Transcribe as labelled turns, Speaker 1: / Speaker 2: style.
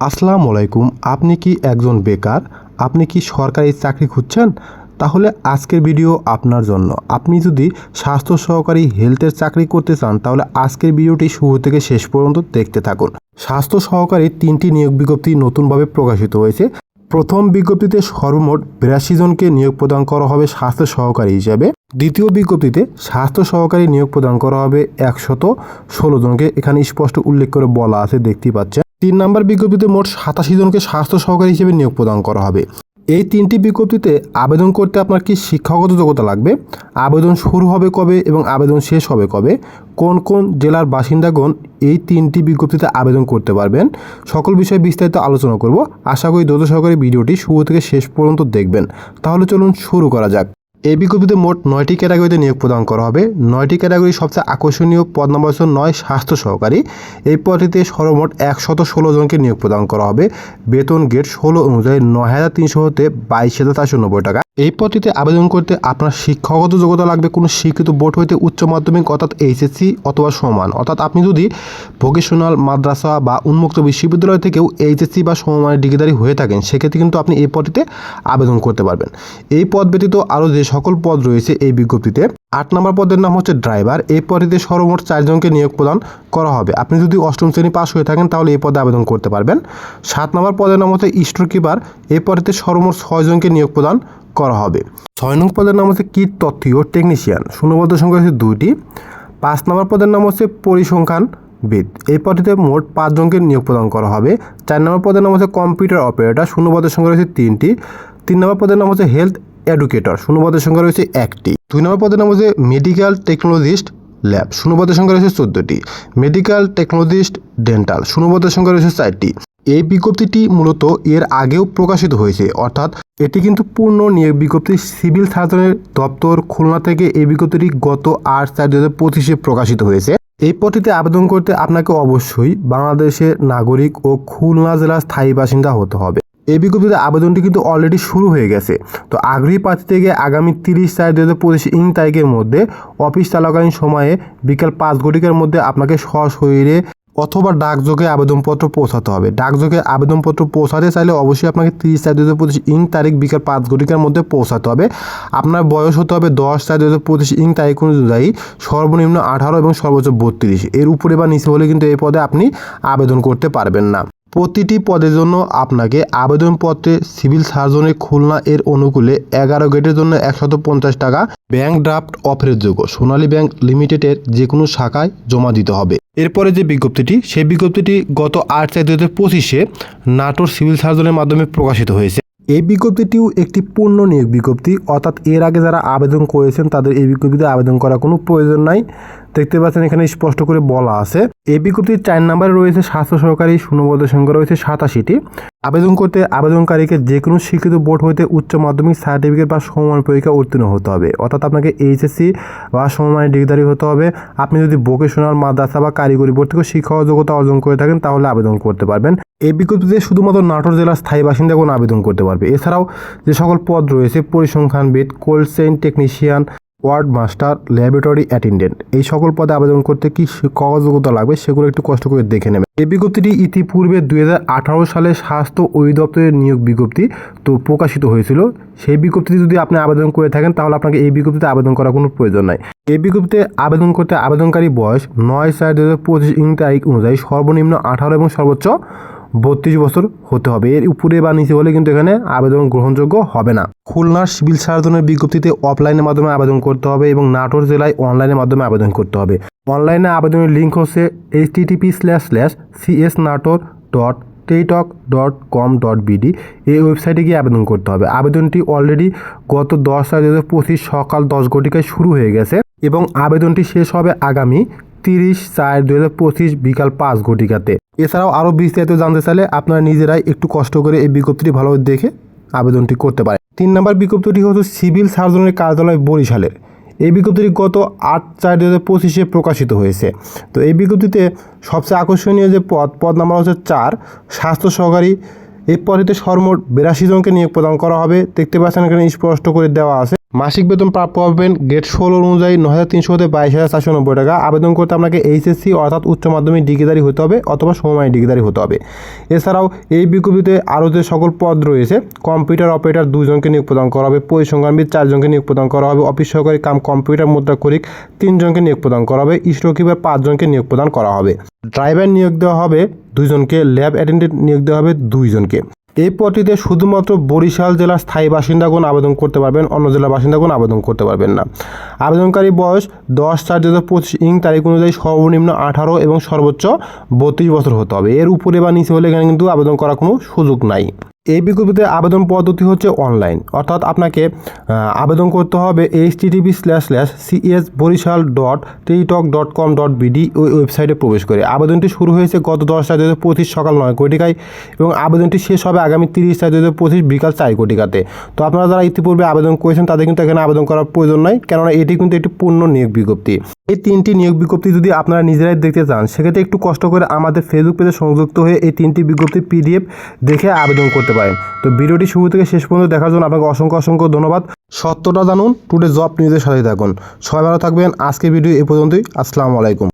Speaker 1: আসসালামু আলাইকুম, আপনি কি একজন বেকার? আপনি কি সরকারি চাকরি খুঁজছেন? তাহলে আজকের ভিডিও আপনার জন্য। আপনি যদি স্বাস্থ্য সহকারী হেলথের চাকরি করতে চান, তাহলে আজকের ভিডিওটি শুরু থেকে শেষ পর্যন্ত দেখতে থাকুন। স্বাস্থ্য সহকারী তিনটি নিয়োগ বিজ্ঞপ্তি নতুনভাবে প্রকাশিত হয়েছে। প্রথম বিজ্ঞপ্তিতে সর্বমোট বিরাশি জনকে নিয়োগ প্রদান করা হবে স্বাস্থ্য সহকারী হিসাবে। দ্বিতীয় বিজ্ঞপ্তিতে স্বাস্থ্য সহকারী নিয়োগ প্রদান করা হবে একশত ষোলো জনকে। এখানে স্পষ্ট উল্লেখ করে বলা আছে দেখতেই পাচ্ছেন। তিন নম্বর বিজ্ঞপ্তিতে মোট সাতাশি জনকে স্বাস্থ্য সহকারী হিসেবে নিয়োগ প্রদান করা হবে। এই তিনটি বিজ্ঞপ্তিতে আবেদন করতে আপনার কি শিক্ষাগত যোগ্যতা লাগবে? আবেদন শুরু হবে কবে এবং আবেদন শেষ হবে কবে? কোন কোন জেলার বাসিন্দাগণ এই তিনটি বিজ্ঞপ্তিতে আবেদন করতে পারবেন? সকল বিষয়ে বিস্তারিত আলোচনা করব। আশা করি দ্রুত সহকারে ভিডিওটি শুরু থেকে শেষ পর্যন্ত দেখবেন। তাহলে চলুন শুরু করা যাক। এই বিজ্ঞপ্তিতে মোট নয়টি ক্যাটাগরিতে নিয়োগ প্রদান করা হবে। নয়টি ক্যাটাগরি সবচেয়ে আকর্ষণীয় পদ নম্বর হচ্ছে নয়, স্বাস্থ্য সহকারী। এই পদটিতে সর্বমোট একশত ষোলো জনকে নিয়োগ প্রদান করা হবে। বেতন গেট ষোলো অনুযায়ী নয় হাজার তিনশো হতে বাইশ হাজার চারশো নব্বই টাকা। এই পদটিতে আবেদন করতে আপনার শিক্ষাগত যোগ্যতা লাগবে কোনো স্বীকৃত বোর্ড হইতে উচ্চ মাধ্যমিক, অর্থাৎ এইচএসসি অথবা সমান। অর্থাৎ আপনি যদি ভোকেশনাল, মাদ্রাসা বা উন্মুক্ত বিশ্ববিদ্যালয় থেকেও এইচএসসি বা সমমানের ডিগ্রিধারী হয়ে থাকেন, সেক্ষেত্রে কিন্তু আপনি এই পদটিতে আবেদন করতে পারবেন। এই পদ ব্যতীত আরও যে সকল পদ রয়েছে এই বিজ্ঞপ্তিতে, আট নম্বর পদের নাম হচ্ছে ড্রাইভার। এই পদটিতে সর্বমোট চারজনকে নিয়োগ প্রদান করা হবে। আপনি যদি অষ্টম শ্রেণি পাশ হয়ে থাকেন, তাহলে এই পদে আবেদন করতে পারবেন। সাত নম্বর পদের নাম হচ্ছে স্টোর কিপার এই পদটিতে সর্বমোট ছয়জনকে নিয়োগ প্রদান করা হবে। ছয় নং পদের নাম হচ্ছে কীট তথ্যীয় টেকনিশিয়ান শূন্যবদ্ধ সংখ্যা হচ্ছে দুইটি। পাঁচ নম্বর পদের নাম হচ্ছে পরিসংখ্যান বিদ। এই পদটিতে মোট পাঁচজনকে নিয়োগ প্রদান করা হবে। চার নম্বর পদের নাম হচ্ছে কম্পিউটার অপারেটর শূন্যপদের সংখ্যা রয়েছে তিনটি। তিন নম্বর পদের নাম হচ্ছে হেলথ এডুকেটর শূন্যপদের সংখ্যা রয়েছে একটি। দুই নম্বর পদের নাম হচ্ছে মেডিকেল টেকনোলজিস্ট ল্যাব শূন্যপদের সংখ্যা রয়েছে চোদ্দোটি। মেডিকেল টেকনোলজিস্ট ডেন্টাল শূন্যপদের সংখ্যা রয়েছে চারটি। এই বিজ্ঞপ্তিটি মূলত এর আগেও প্রকাশিত হয়েছে, অর্থাৎ এটি কিন্তু পূর্ণ নিয়োগ বিজ্ঞপ্তি। সিভিল সার্জনের দপ্তর খুলনা থেকে এই বিজ্ঞপ্তিটি গত আট চার দু হাজার পঁচিশে প্রকাশিত হয়েছে। এই পদটিতে আবেদন করতে আপনাকে অবশ্যই বাংলাদেশের নাগরিক ও খুলনা জেলার স্থায়ী বাসিন্দা হতে হবে। এই বিজ্ঞপ্তিতে আবেদনটি কিন্তু অলরেডি শুরু হয়ে গেছে। তো আগ্রহী প্রার্থী থেকে আগামী তিরিশ চার দু হাজার পঁচিশ ইং তারিখের মধ্যে অফিস চালাকালীন সময়ে বিকাল পাঁচ ঘটিকার মধ্যে আপনাকে সশরীরে অথবা ডাকযোগে আবেদনপত্র পৌঁছাতে হবে। ডাকযোগে আবেদনপত্র পৌঁছাতে চাইলে অবশ্যই আপনাকে তিরিশ চার দু হাজার পঁচিশ ইং তারিখ বিকাল পাঁচ ঘটিকার মধ্যে পৌঁছাতে হবে। আপনার বয়স হতে হবে দশ চার দু হাজার পঁচিশ ইং তারিখ অনুযায়ী সর্বনিম্ন আঠারো এবং সর্বোচ্চ বত্রিশ। এর উপরে বা নিচে হলে কিন্তু এই পদে আপনি আবেদন করতে পারবেন না। প্রতিটি পদের জন্য আপনাকে আবেদনপত্রে সিভিল সার্জনের খুলনা এর অনুকূলে এগারো গেটের জন্য একশত পঞ্চাশ টাকা ব্যাংক ড্রাফট অফারের যোগ্য। সোনালী ব্যাংক লিমিটেডের যে কোনো শাখায় জমা দিতে হবে। এরপরে যে বিজ্ঞপ্তিটি, সেই বিজ্ঞপ্তিটি গত আট চার দু হাজার পঁচিশে নাটোর সিভিল সার্জনের মাধ্যমে প্রকাশিত হয়েছে। এই বিজ্ঞপ্তিটিও একটি পূর্ণ নিয়োগ বিজ্ঞপ্তি, অর্থাৎ এর আগে যারা আবেদন করেছেন তাদের এই বিজ্ঞপ্তিতে আবেদন করার কোনো প্রয়োজন নাই। দেখতে পাচ্ছেন এখানে স্পষ্ট করে বলা আছে। এই বিজ্ঞপ্তির চার নম্বরে রয়েছে স্বাস্থ্য সহকারী শূন্যপদ সংখ্যা রয়েছে সাতাশিটি। আবেদন করতে আবেদনকারীকে যে কোনো স্বীকৃত বোর্ড হইতে উচ্চ মাধ্যমিক সার্টিফিকেট বা সমমান পরীক্ষা উত্তীর্ণ হতে হবে। অর্থাৎ আপনাকে এইচএসসি বা সমমানের ডিগ্রিধারী হতে হবে। আপনি যদি ভোকেশনাল, মাদ্রাসা বা কারিগরি বোর্ড থেকে শিক্ষা যোগ্যতা অর্জন করে থাকেন, তাহলে আবেদন করতে পারবেন। এই বিজ্ঞপ্তিতে শুধুমাত্র নাটোর জেলার স্থায়ী বাসিন্দাগণ আবেদন করতে পারবে। এছাড়াও যে সকল পদ রয়েছে, পরিসংখ্যানবিদ cold chain technician ward master laboratory attendant. এই সকল পদে আবেদন করতে কি শিক্ষাগত যোগ্যতা লাগবে সেগুলো একটু কষ্ট করে দেখে নেবেন। এই বিজ্ঞপ্তিটি ইতিপূর্বে দুই হাজার আঠারো সালে স্বাস্থ্য অধিদপ্তরের নিয়োগ বিজ্ঞপ্তি তো প্রকাশিত হয়েছিল। সেই বিজ্ঞপ্তিতে যদি আপনি আবেদন করে থাকেন, তাহলে আপনাকে এই বিজ্ঞপ্তিতে আবেদন করার কোনো প্রয়োজন নাই। এই বিজ্ঞপ্তিতে আবেদন করতে আবেদনকারী বয়স নয় চার দু হাজার পঁচিশ ইং তারিখ অনুযায়ী সর্বনিম্ন আঠারো এবং সর্বোচ্চ বত্রিশ বছর হতে হবে। এর উপরে বা নিচে হলে কিন্তু এখানে আবেদন গ্রহণযোগ্য হবে না। খুলনার সিভিল সার্জনের বিজ্ঞপ্তিতে অফলাইনের মাধ্যমে আবেদন করতে হবে এবং নাটোর জেলায় অনলাইনের মাধ্যমে আবেদন করতে হবে। অনলাইনে আবেদনের লিঙ্ক হচ্ছে H TTP slash slash CS Natore dot teletalk dot com dot BD এই ওয়েবসাইটে গিয়ে আবেদন করতে হবে। আবেদনটি অলরেডি গত দশ চার দু সকাল দশ ঘটিকায় শুরু হয়ে গেছে এবং আবেদনটি শেষ হবে আগামী তিরিশ চার দু হাজার পঁচিশ বিকাল পাঁচ ঘটিকাতে। এছাড়াও আরও বিস্তারিত জানতে চাইলে আপনারা নিজেরাই একটু কষ্ট করে এই বিজ্ঞপ্তিটি ভালোভাবে দেখে আবেদনটি করতে পারে তিন নম্বর বিজ্ঞপ্তিটি হচ্ছে সিভিল সার্জনের কার্যালয় বরিশালের। এই বিজ্ঞপ্তিটি গত আট চার দু হাজার পঁচিশে প্রকাশিত হয়েছে। তো এই বিজ্ঞপ্তিতে সবচেয়ে আকর্ষণীয় যে পদ পদ নাম্বার হচ্ছে চার, স্বাস্থ্য সহকারী এই পদটিতে সর্বমোট বিরাশি জনকে নিয়োগ প্রদান করা হবে। দেখতে পাচ্ছেন এখানে স্পষ্ট করে দেওয়া আছে। মাসিক বেতন প্রাপ্য হবেন গেট ষোলো অনুযায়ী নয় হাজার তিনশো হতে বাইশ হাজার চারশো নব্বই টাকা। আবেদন করতে আপনাকে এইচএসসি অর্থাৎ উচ্চ মাধ্যমিক ডিগ্রিধারী হতে হবে অথবা সমমানী ডিগ্রিধারী হতে হবে। এছাড়াও এই বিজ্ঞপ্তিতে আরও যে সকল পদ রয়েছে, কম্পিউটার অপারেটর দুজনকে নিয়োগ প্রদান করা হবে, পরিসংখ্যানবিদ চারজনকে নিয়োগ প্রদান করা হবে, অফিস সহকারী কাম কম্পিউটার মুদ্রা করিক তিনজনকে নিয়োগ প্রদান করা হবে স্টকিপার পাঁচজনকে নিয়োগ প্রদান করা হবে। ড্রাইভার নিয়োগ দেওয়া হবে দুইজনকে, ল্যাব অ্যাটেন্ডেন্ট নিয়োগ দেওয়া হবে দুইজনকে। এই পদটিতে শুধুমাত্র বরিশাল জেলার স্থায়ী বাসিন্দাগণ আবেদন করতে পারবেন, অন্য জেলার বাসিন্দাগণ আবেদন করতে পারবেন না। আবেদনকারী বয়স দশ চার দু পঁচিশ ইং তারিখ অনুযায়ী সর্বনিম্ন আঠারো এবং সর্বোচ্চ বত্রিশ বছর হতে হবে। এর উপরে বা নিচে হলে এখানে কিন্তু আবেদন করার কোনো সুযোগ নাই। এই বিজ্ঞপ্তিতে আবেদন পদ্ধতি হচ্ছে অনলাইন অর্থাৎ আপনাকে আবেদন করতে হবে H TTP slash slash CS Barishal dot teletalk dot com dot BD ওই ওয়েবসাইটে প্রবেশ করে। আবেদনটি শুরু হয়েছে গত দশ চার দু হাজার পঁচিশ সকাল নয় কোটিকায় এবং আবেদনটি শেষ হবে আগামী তিরিশ চার দু হাজার পঁচিশ বিকাল চার কোটিকাতে। তো আপনারা যারা ইতিপূর্বে আবেদন করেছেন, তাদের কিন্তু এখানে আবেদন করার প্রয়োজন নয় কেননা এটি কিন্তু একটি পূর্ণ নিয়োগ বিজ্ঞপ্তি। এই তিনটি নিয়োগ বিজ্ঞপ্তি যদি আপনারা নিজেরাই দেখতে চান, সেক্ষেত্রে একটু কষ্ট করে আমাদের ফেসবুক পেজে সংযুক্ত হয়ে এই তিনটি বিজ্ঞপ্তি পিডিএফ দেখে আবেদন করতে পারেন। তো ভিডিওটি শুরু থেকে শেষ পর্যন্ত দেখার জন্য আপনাকে অসংখ্য অসংখ্য ধন্যবাদ। সত্যটা জানুন, টুডে জব নিউজের সাথে থাকুন। সবাই ভালো থাকবেন। আজকে ভিডিও এ পর্যন্তই। আসসালামু আলাইকুম।